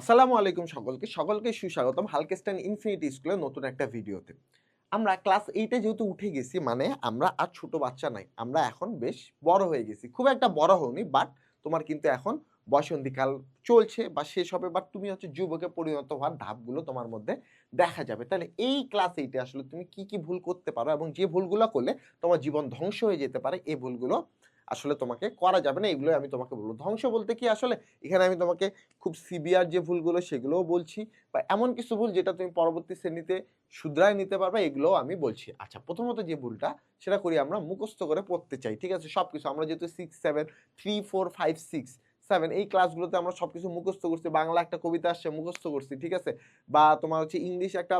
আসসালামু আলাইকুম সকলকে। সকলকে সুস্বাগতম হালকেস্টাইন ইনফিনিটি স্কুলের নতুন একটা ভিডিওতে। আমরা ক্লাস এইটে যেহেতু উঠে গেছি মানে আমরা আর ছোট বাচ্চা নাই, আমরা এখন বেশ বড় হয়ে গেছি। খুব একটা বড় হওনি বাট তোমার কিন্তু এখন বসন্তীকাল চলছে বা শেষ হবে বাট তুমি হচ্ছে যুবকে পরিণত হওয়ার ধাপগুলো তোমার মধ্যে দেখা যাবে। তাহলে এই ক্লাস এইটে আসলে তুমি কি কি ভুল করতে পারো এবং যে ভুলগুলো করলে তোমার জীবন ধ্বংস হয়ে যেতে পারে, এই ভুলগুলো আসলে তোমাকে করা যাবে না, এগুলোই আমি তোমাকে বলব। ধ্বংস বলতে কি? আসলে এখানে আমি তোমাকে খুব সিভিয়ার যে ভুলগুলো, সেগুলোও বলছি বা এমন কিছু ভুল যেটা তুমি পরবর্তী শ্রেণীতে শুধরায় নিতে পারবে, এগুলোও আমি বলছি। আচ্ছা প্রথমত যে ভুলটা, সেটা করি আমরা মুখস্থ করে পড়তে চাই, ঠিক আছে? সব কিছু আমরা যেহেতু six seven three four five six seven এই ক্লাসগুলোতে আমরা সব কিছু মুখস্থ করছি, বাংলা একটা কবিতা আসছে, মুখস্থ করছি, ঠিক আছে? বা তোমার হচ্ছে ইংলিশ একটা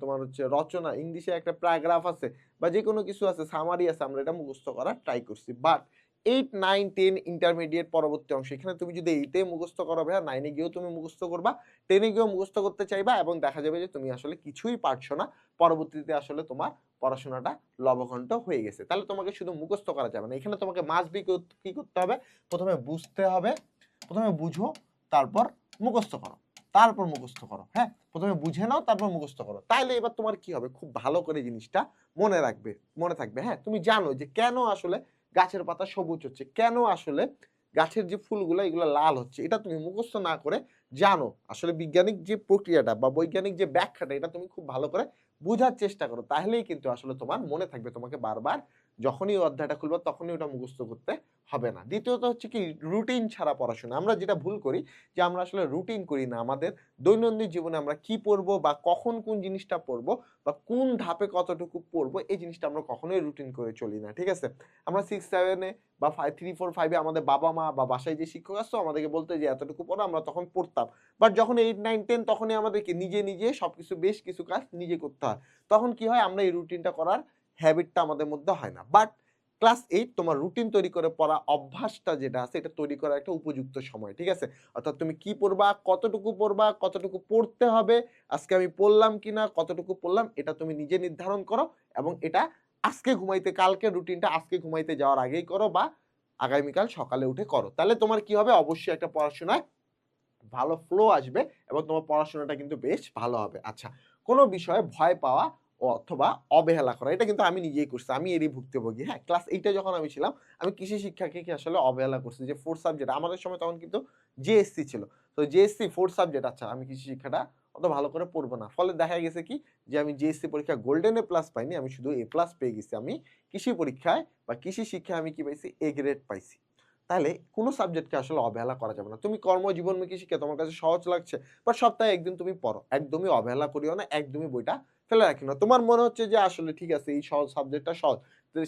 তোমার হচ্ছে রচনা ইংলিশে একটা প্যারাগ্রাফ আছে, বা যে কোনো কিছু আছে সামারি আছে, আমরা এটা মুখস্থ করার ট্রাই করছি। But eight nine ten intermediate পরবর্তী অংশ, এখানে তুমি যদি এইটে মুখস্থ করো ভাইয়া নাইনে গিয়েও তুমি মুখস্থ করবা টেনে গিয়েও মুখস্থ করতে চাইবা, এবং দেখা যাবে যে তুমি আসলে কিছুই পারছ না। পরবর্তীতে আসলে তোমার পড়াশোনাটা লবঘণ্ট হয়ে গেছে। তাহলে তোমাকে শুধু মুখস্থ করা যাবে না। এখানে তোমাকে মাস বি কি করতে হবে? প্রথমে বুঝতে হবে, প্রথমে বুঝো, তারপর মুখস্থ করো। তারপর মুখস্থ করো হ্যাঁ? প্রথমে বুঝে নাও, তারপর মুখস্থ করো। তাইলে এবার তোমার কি হবে? খুব ভালো করে জিনিসটা মনে রাখবে, মনে থাকবে হ্যাঁ? তুমি জানো যে কেন আসলে গাছের পাতা সবুজ হচ্ছে? কেন আসলে গাছের যে ফুলগুলো, এগুলো লাল হচ্ছে? এটা তুমি মুখস্থ না করে জানো। আসলে বিজ্ঞানিক যে প্রক্রিয়াটা বা বৈজ্ঞানিক যে ব্যাখ্যাটা, এটা তুমি খুব ভালো করে বোঝার চেষ্টা করো তাহলেই কিন্তু আসলে তোমার মনে থাকবে তোমাকে বারবার যখনই অধ্যায়টা খুলবে, তখনই ওটা মুখস্থ করতে হবে না। দ্বিতীয়ত হচ্ছে কি রুটিন ছাড়া পড়াশোনা। আমরা যেটা ভুল করি, যে আমরা আসলে রুটিন করি না। আমাদের দৈনন্দিন জীবনে আমরা কি পড়ব বা কখন কোন জিনিসটা পড়ব বা কোন ধাপে কতটুকু পড়ব, এই জিনিসটা আমরা কখনোই রুটিন করে চলি না, ঠিক আছে? আমরা সিক্স সেভেনে বা ফাইভ থ্রি ফোর ফাইভে আমাদের বাবা মা বা বাসায় যে শিক্ষক আসতো, আমাদেরকে বলতো যে, এতটুকু পড়ো, আমরা তখন পড়তাম। বাট যখন এইট নাইন টেন তখনই আমাদেরকে নিজে নিজে সব কিছু বেশ কিছু কাজ নিজে করতে হয়। তখন কি হয়, আমরা এই রুটিনটা করার হ্যাবিটটা আমাদের মধ্যে হয় না। বাট ক্লাস এইট তোমার রুটিন তৈরি করে পড়া অভ্যাসটা যেটা আছে, এটা তৈরি করার একটা উপযুক্ত সময়, ঠিক আছে? অর্থাৎ তুমি কি পড়বা, কতটুকু পড়বা, কতটুকু পড়তে হবে, আজকে আমি পড়লাম কি না কতটুকু পড়লাম, এটা তুমি নিজে নির্ধারণ করো এবং এটা আজকে ঘুমাইতে, কালকে রুটিনটা আজকে ঘুমাইতে যাওয়ার আগেই করো বা আগামীকাল সকালে উঠে করো। তাহলে তোমার কি হবে? অবশ্যই একটা পড়াশোনায় ভালো ফ্লো আসবে এবং তোমার পড়াশোনাটা কিন্তু বেশ ভালো হবে। আচ্ছা কোনো বিষয়ে ভয় পাওয়া অথবা অবহেলা করা। এটা কিন্তু আমি নিজেই করছি, আমি এরই ভুক্তভোগী। হ্যাঁ ক্লাস এইটা যখন আমি ছিলাম, আমি কৃষি শিক্ষাকে কি আসলে অবহেলা করছি? যে ফোর্থ সাবজেক্ট আমাদের সময় তখন কিন্তু জিএসসি ছিল। তো জিএসসি ফোর্থ সাবজেক্ট আচ্ছা আমি কৃষি শিক্ষাটা অত ভালো করে পড়ব না। ফলে দেখা গেছে কি, যে আমি জিএসসি পরীক্ষা গোল্ডেন এ প্লাস পাইনি, আমি শুধু এ প্লাস পেয়ে গেছি। আমি কৃষি পরীক্ষায় বা কৃষি শিক্ষায় আমি কি পাইছি? এ গ্রেড পাইছি। তাহলে কোনো সাবজেক্টকে আসলে অবহেলা করা যাবে না। তুমি কর্মজীবনমুখী শিখে? তোমার কাছে সহজ লাগছে? বাট সপ্তাহে একদিন তুমি পড়ো। একদমই অবহেলা করিও না, একদমই বইটা ফেলে রাখি না। তোমার মনে হচ্ছে যে, আসলে ঠিক আছে, এই সহজ সাবজেক্টটা সহজ।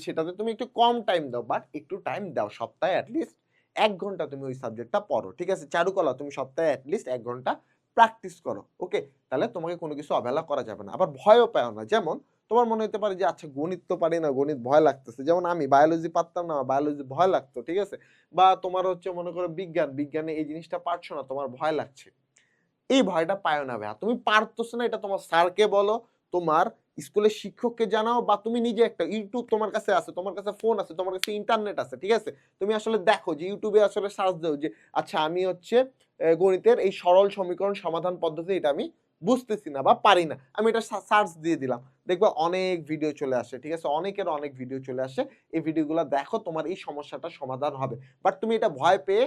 সেটাতে তুমি একটু কম টাইম দাও বাট একটু টাইম দাও। সপ্তাহে অ্যাটলিস্ট এক ঘণ্টা তুমি ওই সাবজেক্টটা পড়ো। ঠিক আছে? চারুকলা, তুমি সপ্তাহে অ্যাটলিস্ট এক ঘণ্টা প্র্যাকটিস করো। ওকে তাহলে তোমাকে কোনো কিছু অবহেলা করা যাবে না। আবার ভয়ও পাও না। যেমন তোমার মনে হতে পারে যে আচ্ছা গণিত তো পারি না, গণিত ভয় লাগতেছে। যেমন আমি বায়োলজি পারতাম না বায়োলজি ভয় লাগতো, ঠিক আছে? বা তোমার হচ্ছে মনে করো বিজ্ঞান, বিজ্ঞানে এই জিনিসটা পারছ না, তোমার ভয় লাগছে। এই ভয়টা পায় না ভাইয়া। তুমি পারতেছো না, এটা তোমার স্যারকে বলো, তোমার স্কুলের শিক্ষককে জানাও, বা তুমি নিজে একটা ইউটিউব তোমার কাছে আছে, তোমার কাছে ফোন আছে, তোমার কাছে ইন্টারনেট আছে, ঠিক আছে? তুমি আসলে দেখো যে, ইউটিউবে আসলে সার্চ দাও যে আচ্ছা আমি হচ্ছে গণিতের এই সরল সমীকরণ সমাধান পদ্ধতি এটা আমি বুঝতেছি না বা পারি না। আমি এটা সার্চ দিয়ে দিলাম। দেখবা অনেক ভিডিও চলে আসে, ঠিক আছে? অনেকের অনেক ভিডিও চলে আসে। এই ভিডিওগুলো দেখো তোমার এই সমস্যাটা সমাধান হবে। বাট তুমি এটা ভয় পেয়ে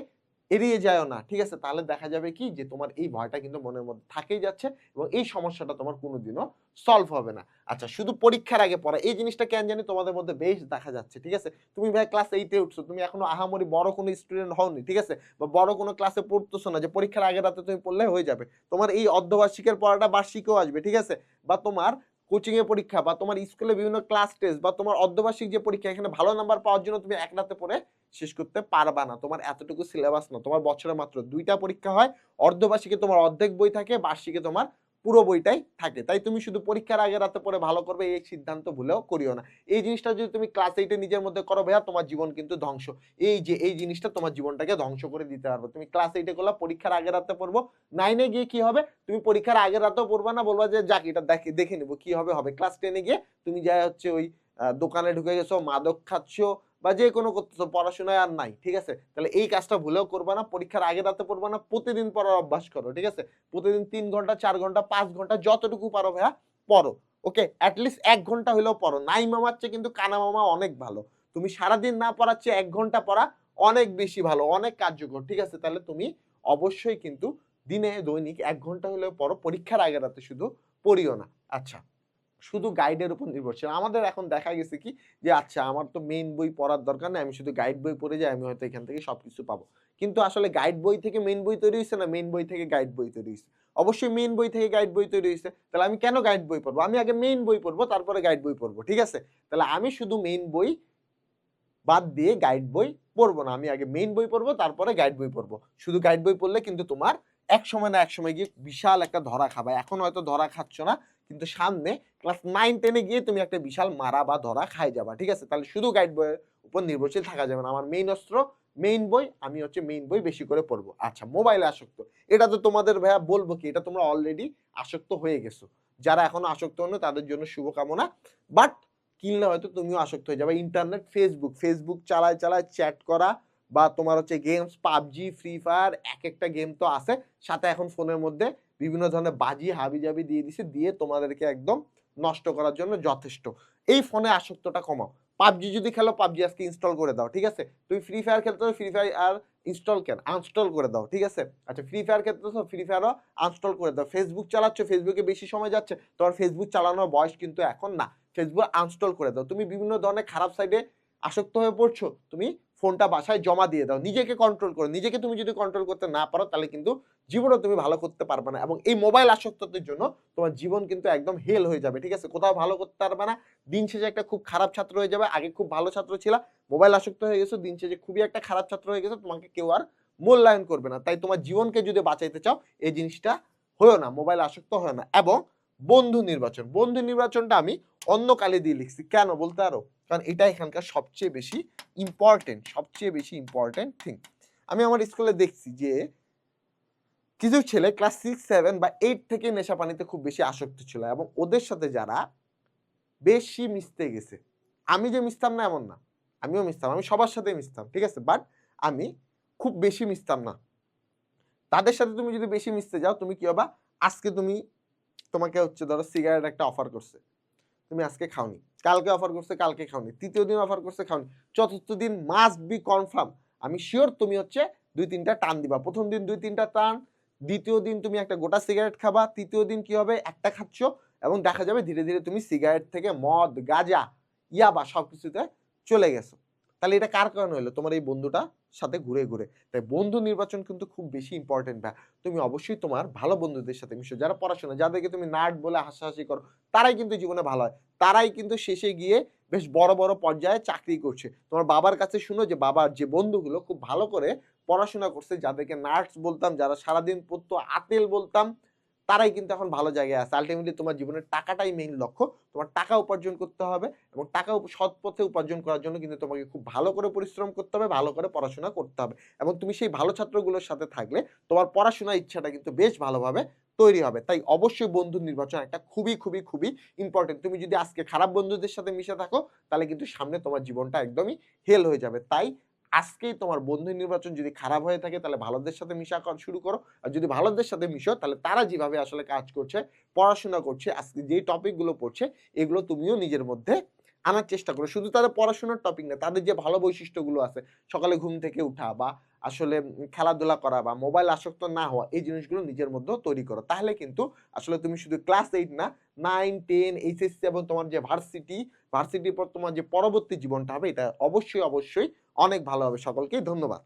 এড়িয়ে যাও না। ঠিক আছে? তাহলে দেখা যাবে কি? যে তোমার এই ভয়টা কিন্তু মনের মধ্যে থাকেই যাচ্ছে এবং এই সমস্যাটা তোমার কোনোদিনও সলভ হবে না। আচ্ছা শুধু পরীক্ষার আগে পড়া। এই জিনিসটা কেন জানি তোমাদের মধ্যে বেশ দেখা যাচ্ছে। ঠিক আছে? তুমি ভাই ক্লাস এইটে উঠছো। তুমি এখনও আহামরি বড় কোনো স্টুডেন্ট হওনি। ঠিক আছে? বা বড় কোনো ক্লাসে পড়তেছো না যে পরীক্ষার আগে রাতে তুমি পড়লে হয়ে যাবে। তোমার এই অর্ধবার্ষিকের পড়াটা বার্ষিকও আসবে। ঠিক আছে? বা তোমার কোচিং এ পরীক্ষা বা তোমার স্কুলে বিভিন্ন ক্লাস টেস্ট বা তোমার অর্ধবার্ষিক যে পরীক্ষা, এখানে ভালো নাম্বার পাওয়ার জন্য তুমি এক রাতে পড়ে শেষ করতে পারবা না। তোমার এতটুকু সিলেবাস না। তোমার বছরে মাত্র দুইটা পরীক্ষা হয়। অর্ধবার্ষিকে তোমার অর্ধেক বই থাকে, বার্ষিকে তোমার পুরো বইটাই থাকে। তাই তুমি শুধু পরীক্ষার আগে রাতে পড়ে ভালো করবে, এই সিদ্ধান্ত ভুলেও করিও না। এই জিনিসটা যদি তুমি ক্লাস এইটে নিজের মধ্যে করো, ভাইয়া, তোমার জীবন কিন্তু ধ্বংস। এই যে, এই জিনিসটা তোমার জীবনটাকে ধ্বংস করে দিতে পারবে। তুমি ক্লাস এইটে করলে পরীক্ষার আগে রাতে পড়ব। নাইনে গিয়ে কি হবে? তুমি পরীক্ষার আগে রাতেও পড়বা না, বলবা যে, যাক, এটা দেখে দেখে নিবো কি হবে হবে। ক্লাস টেনে গিয়ে তুমি যা হচ্ছে ওই দোকানে ঢুকে গেছো, মাদক খাচ্ছো বা যে কোনো করতেছো পড়াশোনায় আর নাই, ঠিক আছে? তাহলে এই কাজটা ভুলেও করবা না, পরীক্ষার আগে রাতে পড়বা না, প্রতিদিন পড়ার অভ্যাস করো, ঠিক আছে? প্রতিদিন তিন ঘণ্টা, চার ঘণ্টা, পাঁচ ঘণ্টা, যতটুকু পারো ভাইয়া, পড়ো, ওকে? অ্যাটলিস্ট এক ঘণ্টা হলেও পড়ো। নাই মামার চেয়ে কিন্তু কানা মামা অনেক ভালো। তুমি সারাদিন না পড়ার চেয়ে এক ঘণ্টা পড়া অনেক বেশি ভালো, অনেক কার্যকর, ঠিক আছে? তাহলে তুমি অবশ্যই কিন্তু দিনে দৈনিক এক ঘণ্টা হলেও পড়ো, পরীক্ষার আগে রাতে শুধু পড়িও না। আচ্ছা শুধু গাইডের উপর নির্ভরশীল। আমাদের এখন দেখা গেছে কি যে আচ্ছা আমার তো মেইন বই পড়ার দরকার নেই, আমি শুধু গাইড বই পড়ে যাই, আমি হয়তো এখান থেকে সবকিছু পাবো। কিন্তু আসলে গাইড বই থেকে মেইন বই তৈরি হয়েছে না মেইন বই থেকে গাইড বই তৈরি হয়েছে? অবশ্যই মেইন বই থেকে গাইড বই তৈরি হয়েছে। তাহলে আমি কেন গাইড বই পড়ব? আমি আগে মেইন বই পড়ব, তারপরে গাইড বই পড়ব, ঠিক আছে? তাহলে আমি শুধু মেইন বই বাদ দিয়ে গাইড বই পড়ব না। আমি আগে মেইন বই পড়ব, তারপরে গাইড বই পড়ব। শুধু গাইড বই পড়লে কিন্তু তোমার এক সময় না এক সময় গিয়ে বিশাল একটা ধরা খাবা। এখন হয়তো ধরা খাচ্ছ না কিন্তু সামনে ক্লাস নাইন টেনে গিয়ে তুমি একটা বিশাল মারা বা ধরা খাই যাবা, ঠিক আছে? তাহলে শুধু গাইড বইয়ের উপর নির্ভরশীল থাকা যাবে না। আমার মেইন অস্ত্র মেইন বই, আমি হচ্ছে মেইন বই বেশি করে পড়ব। আচ্ছা মোবাইলে আসক্ত। এটা তো তোমাদের ভাইয়া বলব কি, এটা তোমরা অলরেডি আসক্ত হয়ে গেছো। যারা এখনও আসক্ত হনো তাদের জন্য শুভকামনা। বাট কিনলে হয়তো তুমিও আসক্ত হয়ে যাবে। ইন্টারনেট ফেসবুক ফেসবুক চালায় চালায় চ্যাট করা বা তোমার হচ্ছে গেমস পাবজি ফ্রি ফায়ার এক একটা গেম তো আছে। সাথে এখন ফোনের মধ্যে বিভিন্ন ধরনের বাজি হাবি জাবি দিয়ে দিছে, দিয়ে তোমাদেরকে একদম নষ্ট করার জন্য যথেষ্ট। এই ফোনে আসক্তটা কমাও। পাবজি যদি খেলো, পাবজি আজকে ইনস্টল করে দাও, ঠিক আছে? তুমি ফ্রি ফায়ার খেলতে ফ্রি ফায়ার আর ইনস্টল কেন? আনস্টল করে দাও, ঠিক আছে? আচ্ছা ফ্রি ফায়ার খেলতেছো ফ্রি ফায়ারও আনস্টল করে দাও। ফেসবুক চালাচ্ছ ফেসবুকে বেশি সময় যাচ্ছে, তোমার ফেসবুক চালানোর বয়স কিন্তু এখন না। ফেসবুক আনস্টল করে দাও। তুমি বিভিন্ন ধরনের খারাপ সাইডে আসক্ত হয়ে পড়ছো, তুমি ফোনটা বাসায় জমা দিয়ে দাও, নিজেকে কন্ট্রোল করো। নিজেকে তুমি যদি কন্ট্রোল করতে না পারো, তাহলে কিন্তু জীবনও তুমি ভালো করতে পারবে না। এবং এই মোবাইল আসক্তদের জন্য তোমার জীবন কিন্তু একদম হেল হয়ে যাবে, ঠিক আছে? কোথাও ভালো করতে পারবে না। দিন শেষে একটা খুব খারাপ ছাত্র হয়ে যাবে। আগে খুব ভালো ছাত্র ছিল মোবাইল আসক্ত হয়ে গেছো, দিন শেষে খুবই একটা খারাপ ছাত্র হয়ে গেছো, তোমাকে কেউ আর মূল্যায়ন করবে না। তাই তোমার জীবনকে যদি বাঁচাইতে চাও, এই জিনিসটা হয়েও না মোবাইল আসক্ত হয় না। এবং বন্ধু নির্বাচন, বন্ধু নির্বাচনটা আমি অন্য কালে দিয়ে লিখছি। কেন? বলতে আরও কারণ এটা এখানকার সবচেয়ে বেশি ইম্পর্টেন্ট সবচেয়ে বেশি ইম্পর্টেন্ট থিং আমি আমার স্কুলে দেখছি যে, কিছু ছেলে ক্লাস সিক্স সেভেন বা এইট থেকে নেশা পানিতে খুব বেশি আসক্ত ছিল এবং ওদের সাথে যারা বেশি মিশতে গেছে। আমি যে মিশতাম না এমন না। আমিও মিশতাম, আমি সবার সাথে মিশতাম, ঠিক আছে? বাট আমি খুব বেশি মিশতাম না। তাদের সাথে তুমি যদি বেশি মিশতে যাও, তুমি কি হবা? আজকে তুমি তোমাকে হচ্ছে ধরো সিগারেট একটা অফার করছে। তুমি আজকে খাওনি। কালকে অফার করছে, কালকে খাওনি। তৃতীয় দিন অফার করছে, খাওনি। চতুর্থ দিন মাস্ট বি কনফার্ম আমি শিওর তুমি হচ্ছে দুই তিনটা টান দিবা। প্রথম দিন দুই তিনটা টান, দ্বিতীয় দিন তুমি একটা গোটা সিগারেট খাবা, তৃতীয় দিন কি হবে? একটা খাচ্ছ এবং দেখা যাবে ধীরে ধীরে তুমি সিগারেট থেকে মদ, গাঁজা, ইয়াবা সব কিছুতে চলে গেছো। তাহলে এটা কার কারণে হলো? তোমার এই বন্ধুটা সাথে ঘুরে ঘুরে। তাই বন্ধু নির্বাচন কিন্তু খুব বেশি ইম্পর্টেন্ট ভাই। তুমি অবশ্যই তোমার ভালো বন্ধুদের সাথে মিশো। যারা পড়াশোনা, যাদেরকে তুমি নাট বলে হাসাহাসি করো, তারাই কিন্তু জীবনে ভালো হয়। তারাই কিন্তু শেষে গিয়ে বেশ বড় বড় পর্যায়ে চাকরি করছে। তোমার বাবার কাছে শুনো যে, বাবার যে বন্ধুগুলো খুব ভালো করে পড়াশোনা করছে, যাদেরকে নার্স বলতাম, যারা সারাদিন পড়তো, আতেল বলতাম তারাই কিন্তু এখন ভালো জায়গায় আছে। আলটিমেটলি তোমার জীবনের টাকাটাই মেইন লক্ষ্য। তোমার টাকা উপার্জন করতে হবে এবং টাকা সৎ পথে উপার্জন করার জন্য কিন্তু তোমাকে খুব ভালো করে পরিশ্রম করতে হবে, ভালো করে পড়াশোনা করতে হবে এবং তুমি সেই ভালো ছাত্রগুলোর সাথে থাকলে তোমার পড়াশোনার ইচ্ছাটা কিন্তু বেশ ভালোভাবে তৈরি হবে। তাই অবশ্যই বন্ধু নির্বাচন একটা খুবই খুবই খুবই ইম্পর্টেন্ট তুমি যদি আজকে খারাপ বন্ধুদের সাথে মিশে থাকো, তাহলে কিন্তু সামনে তোমার জীবনটা একদমই হেল হয়ে যাবে। তাই আজকেই তোমার বন্ধু নির্বাচন যদি খারাপ হয়ে থাকে, তাহলে ভালোদের সাথে মিশা শুরু করো। আর যদি ভালোদের সাথে মিশো, তাহলে তারা যেভাবে আসলে কাজ করছে, পড়াশোনা করছে, আজকে যে টপিকগুলো পড়ছে, এগুলো তুমিও নিজের মধ্যে আনার চেষ্টা করো। শুধু তাদের পড়াশোনার টপিক না, তাদের যে ভালো বৈশিষ্ট্যগুলো আছে, সকালে ঘুম থেকে উঠা বা আসলে খেলাধুলা করা বা মোবাইল আসক্ত না হওয়া, এই জিনিসগুলো নিজের মধ্যেও তৈরি করো। তাহলে কিন্তু আসলে তুমি শুধু ক্লাস এইট না নাইন টেন এইচএসসি এবং তোমার যে ভার্সিটি ভার্সিটির পর তোমার যে পরবর্তী জীবনটা হবে, এটা অবশ্যই অবশ্যই অনেক ভালো হবে। সকলকে ধন্যবাদ।